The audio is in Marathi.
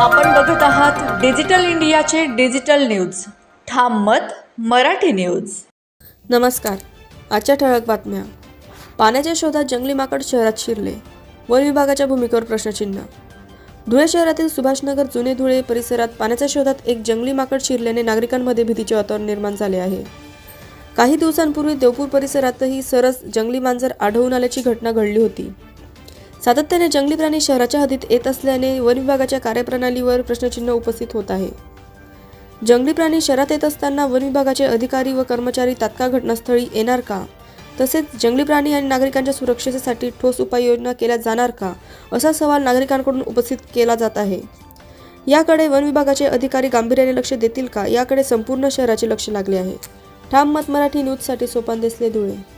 आपण बघत आहात डिजिटल इंडियाचे डिजिटल न्यूज. ठाम मत मराठी न्यूज. नमस्कार. आजच्या ठळक बातम्या. पाण्याच्या शोधात जंगली माकड शहरात शिरले. वन विभागाच्या भूमिकेवर प्रश्नचिन्ह. धुळे शहरातील सुभाषनगर जुने धुळे परिसरात पाण्याच्या शोधात एक जंगली माकड शिरल्याने नागरिकांमध्ये भीतीचे वातावरण निर्माण झाले आहे. काही दिवसांपूर्वी देवपूर परिसरातही सरस जंगली मांजर आढळून आल्याची घटना घडली होती. सातत्याने जंगली प्राणी शहराच्या हद्दीत येत असल्याने वन विभागाच्या कार्यप्रणालीवर प्रश्नचिन्ह उपस्थित होत आहे. जंगली प्राणी शहरात येत असताना वन विभागाचे अधिकारी व कर्मचारी तात्काळ घटनास्थळी येणार का? तसेच जंगली प्राणी आणि नागरिकांच्या सुरक्षेसाठी ठोस उपाययोजना केल्या जाणार का? असा सवाल नागरिकांकडून उपस्थित केला जात आहे. याकडे वन विभागाचे अधिकारी गांभीर्याने लक्ष देतील का? याकडे संपूर्ण शहराचे लक्ष लागले आहे. ठाम मत मराठी न्यूजसाठी सोपान देसले धुळे.